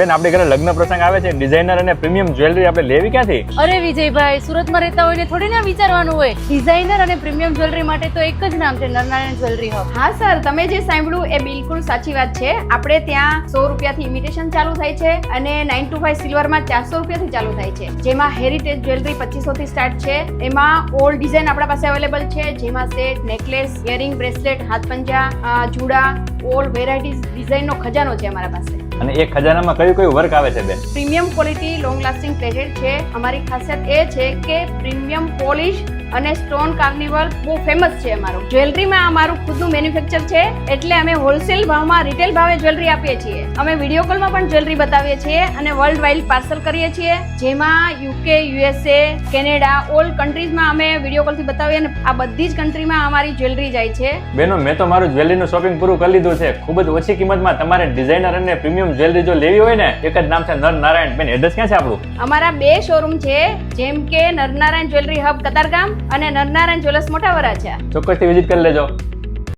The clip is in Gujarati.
બેન આપણે ઘરે લગ્ન પ્રસંગ આવે છે ડિઝાઇનર અને પ્રીમિયમ જ્વેલરી આપણે લેવી ક્યાંથી? અરે વિજયભાઈ સુરતમાં રહેતા હોય ને થોડી ના વિચારવાનું હોય. ડિઝાઇનર અને પ્રીમિયમ જ્વેલરી માટે તો એક જ નામ છે નરનારાયણ જ્વેલરી હબ હા સર તમે જે સાંભળ્યું એ બિલકુલ સાચી વાત છે. આપણે ત્યાં સો રૂપિયાથી ઇમિટેશન ચાલુ થાય છે અને નાઇન ટુ ફાઈવ સિલ્વરમાં ચારસો રૂપિયાથી ચાલુ થાય છે. જેમાં હેરિટેજ જ્વેલરી પચીસો થી સ્ટાર્ટ છે. એમાં ઓલ્ડ ડિઝાઇન આપણા પાસે અવેલેબલ છે. જેમાં સેટ નેકલેસ ઇયરિંગ બ્રેસલેટ હાથ પંજા અ, જુડા ઓલ વેરાયટીઝ ડિઝાઇનનો ખજાનો છે અમારા પાસે. અને એ ખજાનામાં કયું કયું વર્ક આવે છે બેન? Premium quality long lasting plated છે. અમારી ખાસિયત એ છે કે પ્રીમિયમ પોલિશ અને સ્ટોન કાર્નિવલ બહુ ફેમસ છે અમારું. જ્વેલરીમાં અમારું ખુદનું મેન્યુફેક્ચર છે એટલે અમે હોલસેલ ભાવમાં રિટેલ ભાવે જ્વેલરી આપીએ છીએ. અમે વીડિયો કોલમાં પણ જ્વેલરી બતાવીએ છીએ અને વર્લ્ડ વાઇડ પાર્સલ કરીએ છીએ. જેમાં યુકે યુએસએ કેનેડા ઓલ કન્ટ્રીઝમાં અમે વીડિયો કોલથી બતાવીએ અને આ બધી જ કન્ટ્રીમાં અમારી જ્વેલરી જાય છે. બેનો મેં તો મારું જ્વેલરીનું શોપિંગ પૂરું કરી લીધું છે. ખૂબ જ ઓછી કિંમતમાં તમારે ડિઝાઇનર અને પ્રીમિયમ જ્વેલરી જો લેવી હોય ને એક જ નામ છે નર નારાયણ બેન એડ્રેસ ક્યાં છે આપણું? અમારા બે શોરૂમ છે જેમ કે નરનારાયણ જ્વેલરી હબ કતારગામ અને નરનારાયણ જ્વેલર્સ મોટા વરાછા ચોક્કસથી વિઝિટ કરી લેજો.